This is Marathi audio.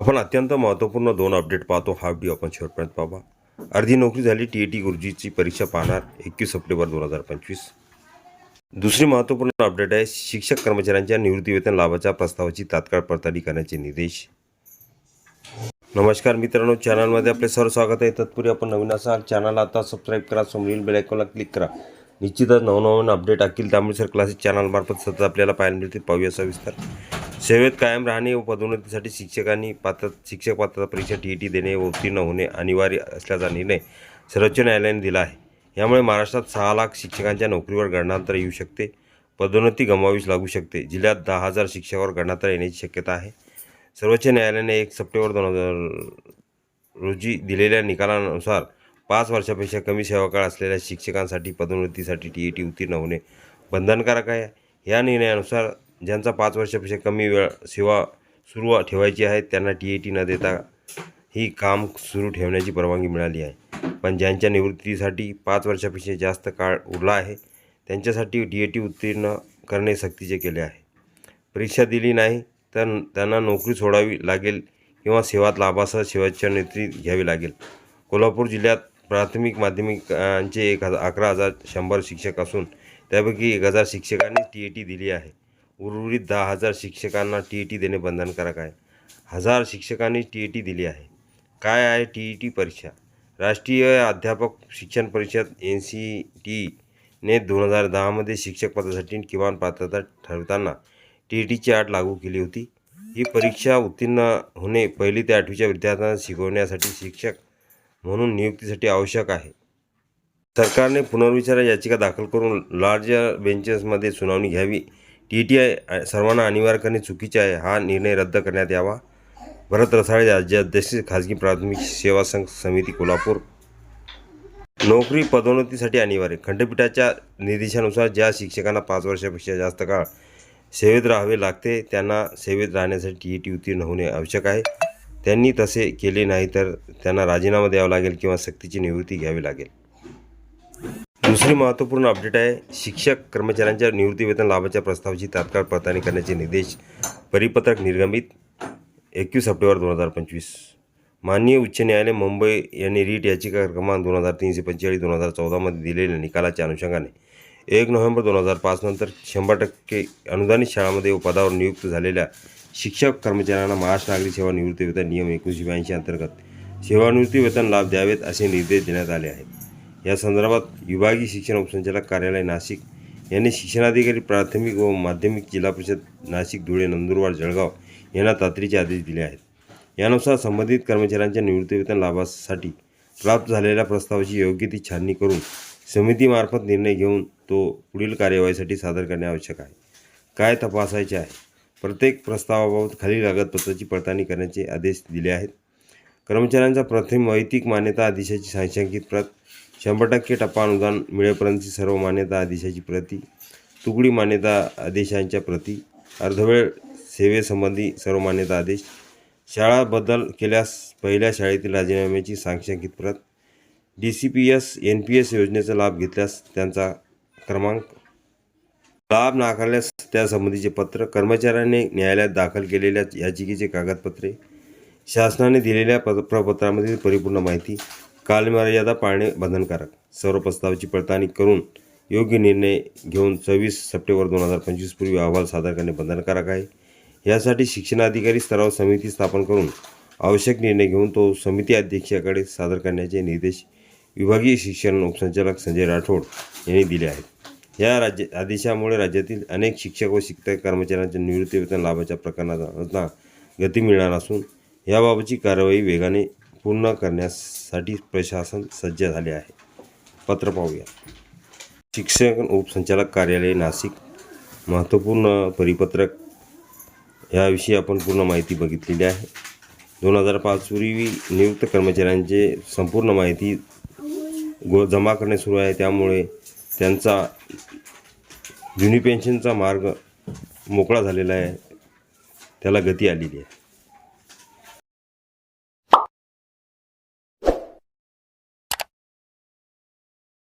आपण अत्यंत महत्त्वपूर्ण दोन अपडेट पाहतो. हा व्हिडिओ आपण शेवटपर्यंत पाहा. अर्धी नोकरी झाली टी ए टी गुरुजीची परीक्षा पाहणार एकवीस सप्टेंबर दोन हजार पंचवीस. दुसरी महत्त्वपूर्ण अपडेट आहे शिक्षक कर्मचाऱ्यांच्या निवृत्तीवेतन लाभाच्या प्रस्तावाची तात्काळ पडताळणी करण्याचे निर्देश. नमस्कार मित्रांनो चॅनलमध्ये आपले सर्व स्वागत आहे. तत्पूर्वी आपण नवीन असाल चॅनल आता सबस्क्राईब करा समोरील बेल आयकॉनला क्लिक करा. निश्चितच नवनवीन अपडेट असतील त्यामुळे सर क्लासेस चॅनलमार्फत सतत आपल्याला पाहायला मिळतील. पाहूया सविस्तर. सेवेत कायम राहणे व पदोन्नतीसाठी शिक्षकांनी पात्र शिक्षक पात्रता परीक्षा टी ई टी देणे व उत्तीर्ण होणे अनिवार्य असल्याचा निर्णय सर्वोच्च न्यायालयाने दिला आहे. यामुळे महाराष्ट्रात सहा लाख शिक्षकांच्या नोकरीवर गणनांतर येऊ शकते. पदोन्नती गमावीच लागू शकते. जिल्ह्यात दहा हजार शिक्षकावर गणनांतर येण्याची शक्यता आहे. सर्वोच्च न्यायालयाने एक सप्टेंबर दोन हजार रोजी दिलेल्या निकालानुसार पाच वर्षापेक्षा कमी सेवाकाळ असलेल्या शिक्षकांसाठी पदोन्नतीसाठी टी ई टी उत्तीर्ण होणे बंधनकारक आहे. या निर्णयानुसार ज्यांचा पाच वर्षापेक्षा कमी वेळ सेवा सुरू ठेवायची आहे त्यांना टी ए टी न देता ही काम सुरू ठेवण्याची परवानगी मिळाली आहे. पण ज्यांच्या निवृत्तीसाठी पाच वर्षापेक्षा जास्त काळ उरला आहे त्यांच्यासाठी टी ए टी उत्तीर्ण करणे सक्तीचे केले आहे. परीक्षा दिली नाही तर त्यांना नोकरी सोडावी लागेल किंवा सेवात लाभासह सेवानिवृत्ती घ्यावी लागेल. कोल्हापूर जिल्ह्यात प्राथमिक माध्यमिकांचे एक हजार अकरा हजार शंभर शिक्षक असून त्यापैकी एक हजार शिक्षकांनी टी ए टी दिली आहे. उर्वरित दहा हजार शिक्षकांना टी ई टी देणे बंधनकारक आहे. हजार शिक्षकांनी टी ई टी दिली आहे. काय आहे टी ई टी परीक्षा? राष्ट्रीय अध्यापक शिक्षण परिषद एन सी टी ने दोन हजार दहामध्ये शिक्षक पदासाठी किमान पात्रता ठरवताना टी ई टीची अट लागू केली होती. ही परीक्षा उत्तीर्ण होणे पहिली ते आठवीच्या विद्यार्थ्यांना शिकवण्यासाठी शिक्षक म्हणून नियुक्तीसाठी आवश्यक आहे. सरकारने पुनर्विचार याचिका दाखल करून लार्ज बेंचेसमध्ये सुनावणी घ्यावी. टी टी आय सर्वांना अनिवार्य करणे चुकीचे आहे. हा निर्णय रद्द करण्यात यावा. भरत रसाळे राज्याध्यक्ष खाजगी प्राथमिक सेवा संघ समिती कोल्हापूर. नोकरी पदोन्नतीसाठी अनिवार्य. खंडपीठाच्या निर्देशानुसार ज्या शिक्षकांना पाच वर्षापेक्षा जास्त काळ सेवेत राहावे लागते त्यांना सेवेत राहण्यासाठी टी ई टी उत्तीर्ण होणे आवश्यक आहे. त्यांनी तसे केले नाही तर त्यांना राजीनामा द्यावा लागेल किंवा सक्तीची निवृत्ती घ्यावी लागेल. दुसरी महत्त्वपूर्ण अपडेट आहे. शिक्षक कर्मचाऱ्यांच्या निवृत्तीवेतन लाभाच्या प्रस्तावाची तात्काळ पडताळणी करण्याचे निर्देश परिपत्रक निर्गमित एकवीस सप्टेंबर दोन हजार पंचवीस. माननीय उच्च न्यायालय मुंबई यांनी रीट याचिका क्रमांक दोन हजार तीनशे पंचेचाळीस दोन हजार चौदामध्ये दिलेल्या निकालाच्या अनुषंगाने एक नोव्हेंबर दोन हजार पाच नंतर शंभर टक्के अनुदानित शाळांमध्ये पदावर नियुक्त झालेल्या शिक्षक कर्मचाऱ्यांना महाराष्ट्र नागरी सेवा निवृत्तीवेतन नियम एकोणीसशे ब्याऐंशी अंतर्गत सेवानिवृत्ती वेतन लाभ द्यावेत असे निर्देश देण्यात आले आहेत. या संदर्भात विभागीय शिक्षण उपसंचालक कार्यालय नाशिक यांनी शिक्षणाधिकारी प्राथमिक व माध्यमिक जिल्हा परिषद नाशिक धुळे नंदुरबार जळगाव यांना तातडीचे आदेश दिले आहेत. यानुसार संबंधित कर्मचाऱ्यांच्या निवृत्तीवेतन लाभासाठी प्राप्त झालेल्या प्रस्तावाची योग्य ती छाननी करून समितीमार्फत निर्णय घेऊन तो पुढील कार्यवाहीसाठी सादर करणे आवश्यक आहे. काय तपासायचे आहे? प्रत्येक प्रस्तावाबाबत खालील कागदपत्राची पडताळणी करण्याचे आदेश दिले आहेत. कर्मचाऱ्यांचा प्रथम वैयक्तिक मान्यता आदेशाची सांशंकित प्रत शंभर टक्के टप्पा अनुदान मिळेपर्यंतची सर्व मान्यता आदेशाची प्रती तुकडी मान्यता आदेशांच्या प्रती अर्धवेळ सेवेसंबंधी सर्व मान्यता आदेश शाळा बदल केल्यास पहिल्या शाळेतील राजीनाम्याची सांशंकित प्रत D C P S N P S योजनेचा लाभ घेतल्यास त्यांचा क्रमांक लाभ नाकारल्यास त्यासंबंधीचे पत्र कर्मचाऱ्याने न्यायालयात दाखल केलेल्या याचिकेचे कागदपत्रे शासनाने दिलेल्या प प्रपत्रामधील परिपूर्ण माहिती कालमर्यादा पाळणे बंधनकारक. सर्व प्रस्तावाची पडताळणी करून योग्य निर्णय घेऊन सव्वीस सप्टेंबर दोन हजार पंचवीस पूर्वी अहवाल सादर करणे बंधनकारक आहे. यासाठी शिक्षणाधिकारी स्तरावर समिती स्थापन करून आवश्यक निर्णय घेऊन तो समिती अध्यक्षाकडे सादर करण्याचे निर्देश विभागीय शिक्षण उपसंचालक संजय राठोड यांनी दिले आहेत. या राज्य आदेशामुळे राज्यातील अनेक शिक्षक व शिक्षक कर्मचाऱ्यांच्या निवृत्तीवेतन लाभाच्या प्रकरणांना गती मिळणार असून याबाबतची कारवाई वेगाने पूर्ण करण्यासाठी प्रशासन सज्ज झाले आहे. पत्र पाहूया. शिक्षण उपसंचालक कार्यालय नाशिक. महत्त्वपूर्ण परिपत्रक. याविषयी आपण पूर्ण माहिती बघितलेली आहे. दोन हजार पाचपूर्वी नियुक्त कर्मचाऱ्यांचे संपूर्ण माहिती गो जमा करणे सुरू आहे. त्यामुळे त्यांचा जुनी पेन्शनचा मार्ग मोकळा झालेला आहे. त्याला गती आलेली आहे.